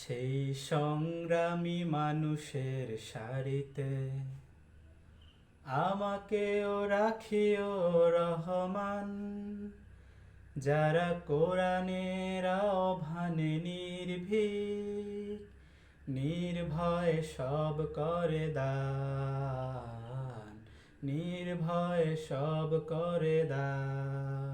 সেই সংগ্রামী মানুষের সারিতে আমাকেও রাখিও রহমান। যারা কোরআনের আহ্বানে নির্ভীক, নির্ভয় সব করে দান, নির্ভয় সব করে দান।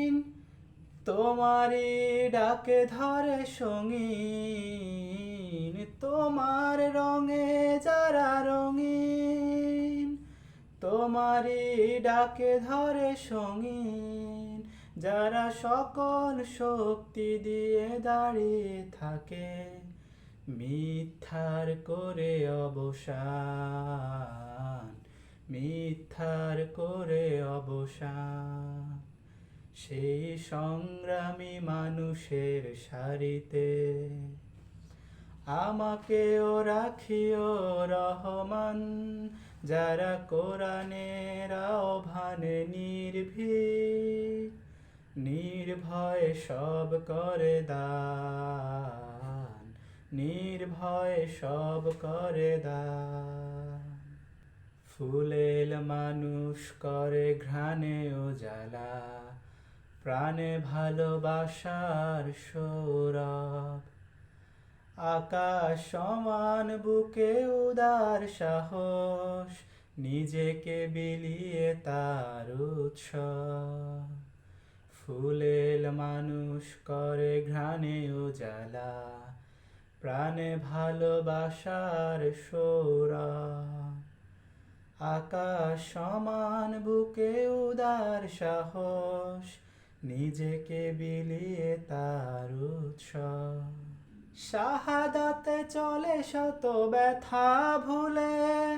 তোমারই ডাকে ধরে সঙ্গীন, তোমার রঙে যারা রঙিন তোমারই ডাকে ধরে সঙ্গীন, যারা সকল শক্তি দিয়ে দাঁড়িয়ে থাকে, মিথ্যার করে অবসান, মিথ্যার করে অবসান। সেই সংগ্রামী মানুষের সারিতে। আমাকেও রাখিও রহমান, যারা কোরআনের আহ্বানে নির্ভীক, নির্ভয় সব করে দান, নির্ভয়ে সব করে দান। ফুলেল মানুষ করে ঘ্রাণে ও জ্বালা প্রাণে ভালোবাসার সৌরভ। আকাশ সমান, বুকে উদার সাহস, নিজেকে বিলিয়ে তার উৎসব ফুলেল মানুষ করে ঘ্রাণে উজালা, প্রাণে ভালোবাসার সৌরভ। আকাশ সমান, বুকে উদার সাহস নিজেকে বিলিয়ে তার উৎসব। শাহাদাতে চলে শত ব্যথা ভুলে,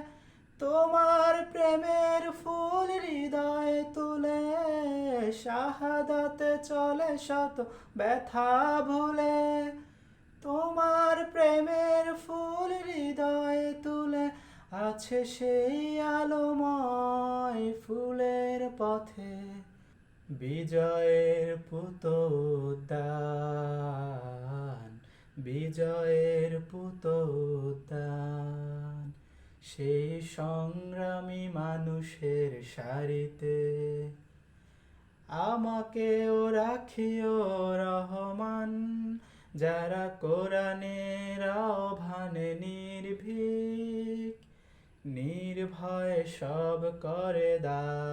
তোমার প্রেমের ফুল হৃদয় তুলে। শাহাদাতে চলে শত ব্যথা ভুলে, তোমার প্রেমের ফুল হৃদয় তুলে। আছে সেই আলোময় ফুলের পথে। বিজয়ের পুত উদ্যান বিজয়ের পুত উদ্যান সেই সংগ্রামী মানুষের সারিতে আমাকেও রাখিও রহমান, যারা কোরআনের আহ্বানে নির্ভীক, নির্ভয় সব করে দান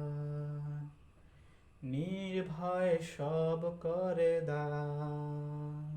নির্ভয় সব করে দান